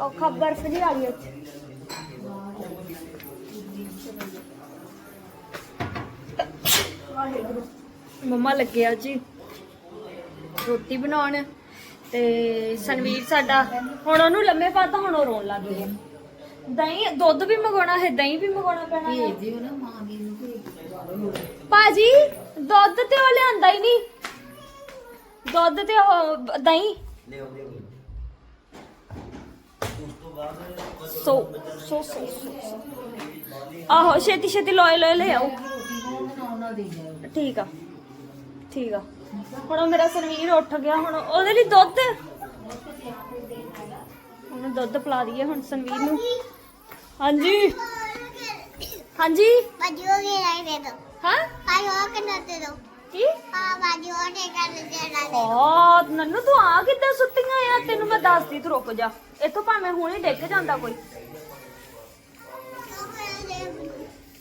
ਔਖਾ ਬਰਫ ਦੀ ਆ ਗਈ ਉੱਥੇ ਮੰਮਾ ਲੱਗਿਆ ਜੀ ਰੋਟੀ ਬਣਾਉਣ ਤੇ ਸਨਵੀਰ ਸਾਡਾ ਹੁਣ ਉਹਨੂੰ ਲੰਮੇ ਪਾਤਾ ਹੁਣ ਉਹ ਰੋਣ ਲੱਗ ਗਿਆ। ਦਹੀਂ ਦੁੱਧ ਵੀ ਮੰਗਾਉਣਾ ਹੈ ਦਹੀਂ ਵੀ ਮੰਗਾਉਣਾ ਪੈਣਾ ਹੈ। ਭੇਜ ਦਿਓ ਨਾ ਮਾਂ ਦੀ ਨੂੰ ਭੇਜ ਭਾਜੀ ਦੁੱਧ ਤੇ ਉਹ ਲਿਆਂਦਾ ਹੀ ਨਹੀਂ। ਦੁੱਧ ਤੇ ਉਹ ਦਹੀਂ। ਸੋ ਸੋ ਸੋ। ਆਹੋ ਛੇਤੀ ਛੇਤੀ ਲੋਏ ਲੋਏ ਲੈ ਆਓ। ਉਹਨਾਂ। ਜਾਓ ਠੀਕ ਆ ਠੀਕ ਆ। ਹੁਣ ਉਹ ਮੇਰਾ ਸਰਵੀਰ ਉੱਠ ਗਿਆ ਹੁਣ ਉਹਦੇ ਲਈ ਦੁੱਧ। ਹੁਣ ਦੁੱਧ ਪਿਲਾ ਦਈਏ ਹੁਣ ਸੰਵੀਰ ਨੂੰ। ਹਾਂਜੀ। ਹਾਂਜੀ। ਬਾਜੂ ਵੀ ਨਹੀਂ ਦੇ ਦੋ। ਹਾਂ? ਆਇਓ ਕਿ ਨਾ ਦੇ ਦੋ? ਕੀ? ਆ ਬਾਜੂ ਦੇ ਕਰ ਦੇ ਨਾ ਆ ਨੰਨੂ ਤੂੰ ਆ ਕਿੱਦਾਂ ਸੁੱਤੀਆਂ ਆ? ਤੈਨੂੰ ਮੈਂ ਦੱਸਦੀ ਤੂੰ ਰੁਕ ਜਾ। ਇੱਥੋਂ ਭਾਵੇਂ ਹੁਣੇ ਡਿੱਗ ਜਾਂਦਾ ਕੋਈ।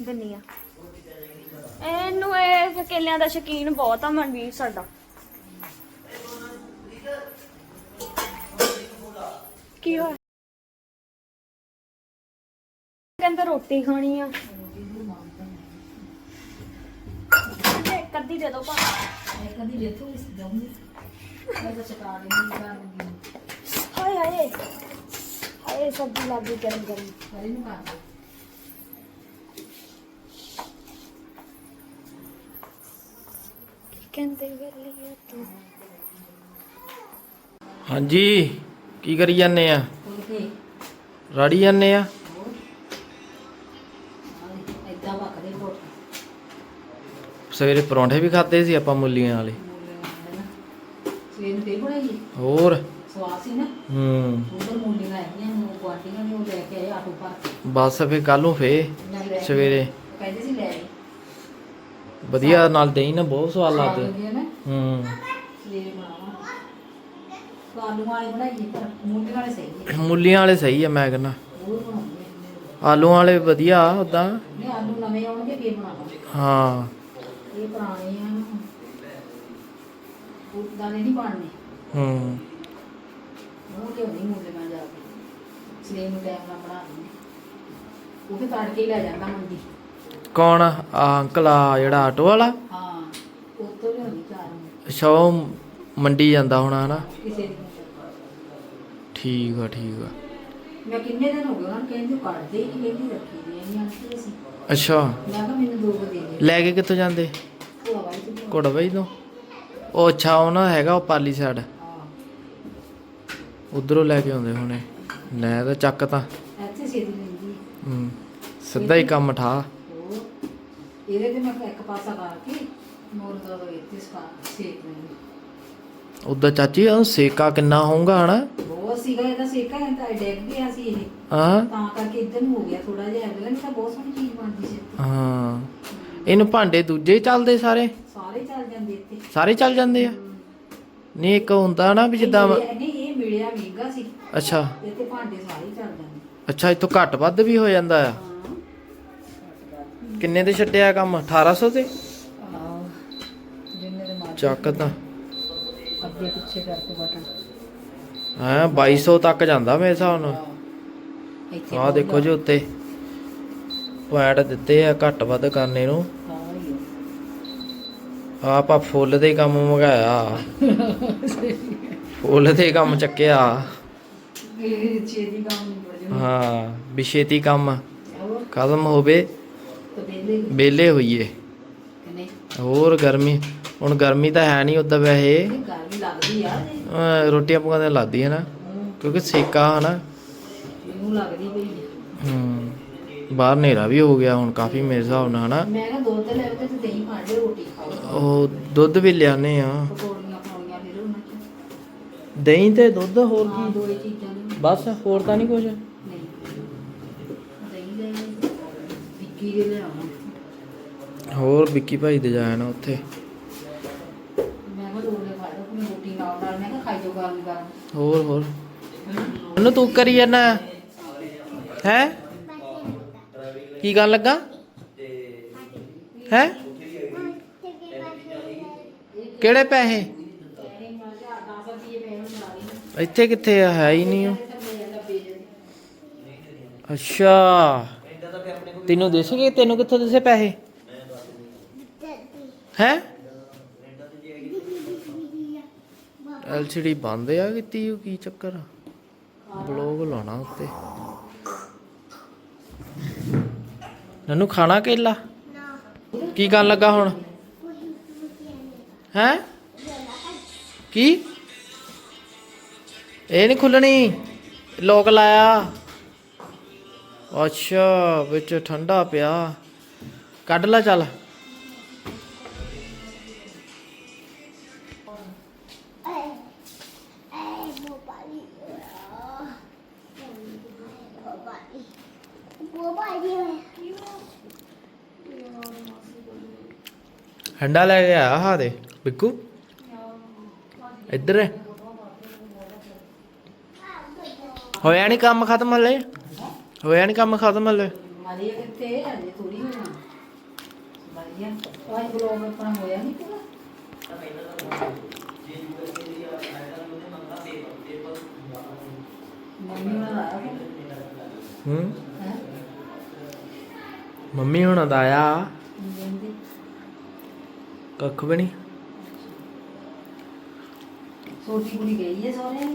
ਦਿੰਨੀ ਆ। ਇਹਨੂੰ ਇਹ ਕੇਲਿਆਂ ਦਾ ਸ਼ਕੀਨ ਬਹੁਤ ਆ ਮਨਵੀਰ ਸਾਡਾ। ਕੀ ਹੋਇਆ? ਕਹਿੰਦਾ ਰੋਟੀ ਖਾਣੀ ਆ। ਅੱਧੀ ਦੇ ਦੋ ਮੈਂ ਕਦੀ ਦੇਖੋ ਇਸ ਦਮ ਮੈਂ ਤਾਂ ਚਕਾ ਲੈਂਦੀ ਕਰਾਂਗੀ ਹਾਏ ਹਾਏ। ਹਾਏ ਸਬਜ਼ੀ ਲੱਗ ਗਰਮ ਗਰਮ ਹਰੀ ਨੂੰ ਕਰ ਕਹਿੰਦੇ ਵੇਲੇ ਤੂੰ। ਹਾਂਜੀ ਕੀ ਕਰੀ ਜਾਂਦੇ ਆ? ਰਾੜੀ ਜਾਂਦੇ ਆ? ਵਕਦੇ ਸਵੇਰੇ ਪਰੌਂਠੇ ਵੀ ਖਾਦੇ ਸੀ ਆਪਾਂ ਮੁੱਲੀਆਂ ਵਾਲੇ। ਸਵੇਰ ਫੇਰ ਬਣਾਈਏ ਹੋਰ? ਸਵਾਦ ਸੀ ਨਾ ਹੂੰ ਉਧਰ ਮੂਲੀਆਂ ਆਈਆਂ ਨੂੰ ਕੁਆਟੀਆਂ ਨੇ ਉਹ ਲੈ ਕੇ ਆਏ ਆਟੋ ਕੇ। ਬਸ ਫੇ ਕੱਲ ਨੂੰ ਫੇ। ਸਵੇਰੇ ਉਹ ਕਹਿੰਦੇ ਸੀ ਲੈ ਆਈ। ਵਧੀਆ ਨਾਲ ਦਹੀਂ ਨਾ ਬਹੁਤ ਸਵਾਦ ਲੱਗਦੇ। ਆ ਨਾ। ਹੂੰ। ਸਵੇਰੇ ਬਣਾਵਾਂ ਆਲੂ ਵਾਲੇ ਬਣਾਈਏ ਪਰ ਮੂਲੀਆਂ ਵਾਲੇ ਸਹੀ ਹੈ ਮੁੱਲੀਆਂ ਵਾਲੇ ਸਹੀ ਆ ਮੈਂ ਕਹਿੰਦਾ। ਉਹ ਬਣਾਉਂਦੇ ਆਲੂਆਂ ਵਾਲੇ ਵਧੀਆ ਉਦਾਂ ਨੇ ਆਲੂ ਨਵੇਂ ਆਉਣਗੇ ਫੇਰ ਬਣਾਵਾਂਗੇ ਹਾਂ। ਇਹ ਪੁਰਾਣੇ ਆ। ਉਹ ਦਾਣੇ ਨਹੀਂ ਬਣਨੇ। ਹੂੰ। ਉਹ ਲਿਆਉਣੀ ਮੁੰਡੇ ਨਾਲ ਜਾ ਕੇ। ਸਵੇਰ ਨੂੰ ਟਾਈਮ ਨਾਲ ਬਣਾ ਦਿੰਦੇ ਉਹ ਵੀ ਤੜਕੇ ਹੀ ਲੈ ਜਾਂਦਾ ਮੰਡੀ ਕੌਣ ਆ? ਅੰਕਲ ਆ ਜਿਹੜਾ ਆਟੋ ਵਾਲਾ? ਹਾਂ ਚਾਰ ਨੂੰ। ਸ਼ੋ ਮੰਡੀ ਜਾਂਦਾ ਹੋਣਾ ਹਨਾ? ਕਿਸੇ ਦੀ ਠੀਕ ਆ ਠੀਕ ਆ। ਮੈਂ ਕਿੰਨੇ ਦਿਨ ਹੋ ਗਏ ਉਹਨਾਂ ਨੂੰ ਕਹਿੰਦੇ ਕੱਢਦੇ ਹੀ ਨਹੀਂ ਕਹਿੰਦੀ ਰੱਖੀ ਦੀ ਨਹੀਂ ਆਂਟੀ ਅਸੀਂ। ਅੱਛਾ। ਮੈਂ ਕਿਹਾ ਮੈਨੂੰ ਦੋ ਕੁ ਦੇ ਦੇ। ਲੈ ਕੇ ਕਿੱਥੋਂ ਜਾਂਦੇ? ਭੂਆ ਵਾਲੀ ਤੋਂ ਲਿਆਉਣੀ। ਕੋੜਵਈ ਤੋਂ? ਉਹ ਅੱਛਾ ਉਹ ਨਾ ਹੈਗਾ ਉਹ ਪਾਲੀ ਸਾਈਡ ਹਾਂ। ਉਧਰੋਂ ਲੈ ਕੇ ਆਉਂਦੇ ਹੋਣੇ। ਲੈ ਤਾਂ ਚੱਕ ਤਾਂ। ਇੱਥੇ ਛੇਤੀ ਲੈਂਦੀ ਹੈ। ਹੂੰ ਸਿੱਧਾ ਹੀ ਕੰਮ ਠਾ। ਇਹਦੇ ਤੇ ਮੈਂ ਇੱਕ ਪਾਸਾ ਕਰਕੇ ਮੋਰ ਦਾ ਉਹ ਇੱਥੇ ਸਕਾ ਸੇਕ ਲੈਂਦੀ ਉਦਾਂ ਚਾਚੀ ਉਹ ਸੇਕਾ ਕਿੰਨਾ ਹੋਊਗਾ ਹਨਾ? ਬਹੁਤ ਸੀਗਾ ਇਹਦਾ ਸੇਕਾ ਇਹ ਤਾਂ ਡੈਗ ਗਿਆ ਸੀ ਇਹ। ਹਾਂ। ਤਾਂ ਕਰਕੇ ਇੱਧਰ ਨੂੰ ਹੋ ਗਿਆ ਥੋੜਾ ਜਿਹਾ ਅਗਲਾ ਨਹੀਂ ਤਾਂ ਬਹੁਤ ਸੋਹਣੀ ਚੀਜ਼ ਬਣਦੀ ਸੀ ਇੱਥੇ। ਹਾਂ। ਇਹਨੂੰ ਭਾਂਡੇ ਦੂਜੇ ਹੀ ਚੱਲਦੇ ਸਾਰੇ? ਸਾਰੇ ਚੱਲ ਜਾਂਦੇ ਇੱਥੇ। ਸਾਰੇ ਚੱਲ ਜਾਂਦੇ ਆ? ਨਹੀਂ ਇੱਕ ਹੁੰਦਾ ਨਾ ਵੀ ਜਿੱਦਾਂ ਇਹ ਨਹੀਂ ਇਹ ਮਿਲਿਆ ਮਹਿੰਗਾ ਸੀ। ਅੱਛਾ। ਇੱਥੇ ਭਾਂਡੇ ਸਾਰੇ ਚੱਲ ਜਾਂਦੇ। ਅੱਛਾ ਇਤੋਂ ਘੱਟ ਵੱਧ ਵੀ ਹੋ ਜਾਂਦਾ ਆ? ਕਿੰਨੇ ਦੇ ਛੱਡਿਆ ਕੰਮ? 1800 ਤੇ? ਆਹ, ਜਿੰਨੇ ਦੇ ਮਾਰ ਚੱਕ ਤਾਂ। ਅੱਗੇ ਪਿੱਛੇ ਕਰਕੇ ਬਟਨ। ਹਾਂ 2200 ਤੱਕ ਜਾਂਦਾ ਮੇਰੇ ਹਿਸਾਬ ਨਾਲ। ਇੱਥੇ ਆਹ ਦੇਖੋ ਜੀ ਉੱਤੇ। ਪੁਆਇੰਟ ਦਿੱਤੇ ਆ ਘੱਟ ਵੱਧ ਕਰਨੇ ਨੂੰ। ਹਾਂ ਹੀ ਆ। ਆਹ ਆਪਾਂ ਫੁੱਲ ਦੇ ਕੰਮ ਮੰਗਾਇਆ। ਫੁੱਲ ਦੇ ਕੰਮ ਚੱਕਿਆ। ਇਹ ਛੇਤੀ ਕੰਮ ਨਹੀਂ ਬੜਦੇ ਹਾਂ ਵੀ ਛੇਤੀ ਕੰਮ ਖਤਮ ਹੋਵੇ। ਵਿਹਲੇ ਵਿਹਲੇ ਹੋਈਏ। ਹੋਰ ਗਰਮੀ ਹੁਣ ਗਰਮੀ ਤਾਂ ਹੈ ਨਹੀਂ ਉਦਾਂ ਵੈਸੇ। ਗਰਮੀ ਲੱਗਦੀ ਆ ਜੇ ਅਹ ਰੋਟੀਆਂ ਪਕਾਉਂਦੇ ਲੱਗਦੀ ਹੈ ਨਾ ਕਿਉਂਕਿ ਸੇਕਾ ਹੈ ਨਾ। ਇਹਨੂੰ ਲੱਗਦੀ ਪਈ ਆ। ਹੂੰ ਬਾਹਰ ਹਨੇਰਾ ਵੀ ਹੋ ਗਿਆ ਹੁਣ ਕਾਫੀ ਮੇਰੇ ਹਿਸਾਬ ਨਾਲ ਹਨਾ। ਮੈਂ ਕਿਹਾ ਦੁੱਧ ਲੈ ਤੇ ਦਹੀਂ ਪਾ ਦੇ ਰੋਟੀ ਖਾਓ। ਉਹ ਦੁੱਧ ਵੀ ਲਿਆਨੇ ਆ ਪਕੌੜੀਆਂ ਪਾਉਣੀਆਂ ਫਿਰ ਉਹਨਾਂ ਚ। ਦਹੀਂ ਤੇ ਦੁੱਧ ਹੋਰ ਹਾਂ ਕੀ ਦੋ ਹੀ ਚੀਜ਼ਾਂ ਨੇ। ਬਸ ਹੋਰ ਤਾਂ ਨਹੀਂ ਕੁਝ ਨਹੀਂ ਦਹੀਂ ਲੈ ਵਿੱਕੀ ਦੇ ਲੈ ਆਉਣਾ ਹੋਰ ਵਿੱਕੀ ਭਾਈ ਦੇ ਨਾ ਉੱਥੇ। ਮੈਂ ਕਿਹਾ ਰੋਲੇ ਫੜ ਲਓ ਆਪਣੀ ਰੋਟੀ ਨਾਲ ਨਾਲ ਮੈਂ ਕਿਹਾ ਖਾਈ ਜਾਓ ਗਰਮ ਗਰਮ। ਹੋਰ ਹੋਰ। ਉਹਨੂੰ ਤੂੰ ਕਰੀ ਜਾਣਾ ਹੈ? ਕੀ ਗੱਲ ਲੱਗਾ? ਹੈ? ਕਿਹੜੇ ਪੈਸੇ? ਇੱਥੇ ਕਿੱਥੇ ਆ? ਹੈ ਹੀ ਨਹੀਂ ਉਹ। ਅੱਛਾ। ਤੈਨੂੰ ਦੇਸਗੇ? ਤੈਨੂੰ ਕਿੱਥੋਂ ਦੇਸੇ ਪੈਸੇ? ਹੈ? ਐਲਸੀਡੀ ਬੰਦ ਆ ਕੀਤੀ ਉਹ ਕੀ ਚੱਕਰ ਆ? ਬਲੌਗ ਲਾਉਣਾ ਉੱਤੇ। ਨਨੂ, ਖਾਣਾ ਕੇਲਾ? ਕੀ ਕਰਨ ਲੱਗਾ ਹੁਣ? ਹੈ? ਕੀ? ਇਹ ਨਹੀਂ ਖੁੱਲਣੀ। ਲੋਕ ਲਾਇਆ। ਅੱਛਾ, ਵਿੱਚ ਠੰਡਾ ਪਿਆ। ਕੱਢ ਲੈ ਚੱਲ। ਠੰਡਾ ਲੈ ਕੇ ਆ ਹਾਂ ਦੇ, ਬਿੱਕੂ। ਇੱਧਰ। ਹੋਇਆ ਨਹੀਂ ਕੰਮ ਖਤਮ ਹਲੇ? ਹੋਇਆ ਨਹੀਂ ਕੰਮ ਖਤਮ ਹਲੇ? ਮਾਰੀ ਕਿੱਥੇ? ਅਜੇ ਥੋੜੀ ਹੋਣਾ। ਵਧੀਆ ਉਹ ਅੱਜ ਬਲੌਗ ਆਪਣਾ ਹੋਇਆ ਨਹੀਂ ਪੂਰਾ? ਮੰਮੀ ਨਾਲ ਆਇਆ ਹੂੰ? ਹੈ? ਮੰਮੀ ਹੁਣ ਦਾ ਆਇਆ। ਕੱਖ ਵੀ ਨਹੀਂ ਛੋਟੀ ਕੁੜੀ ਗਈ ਹੈ ਸਹੁਰੇ?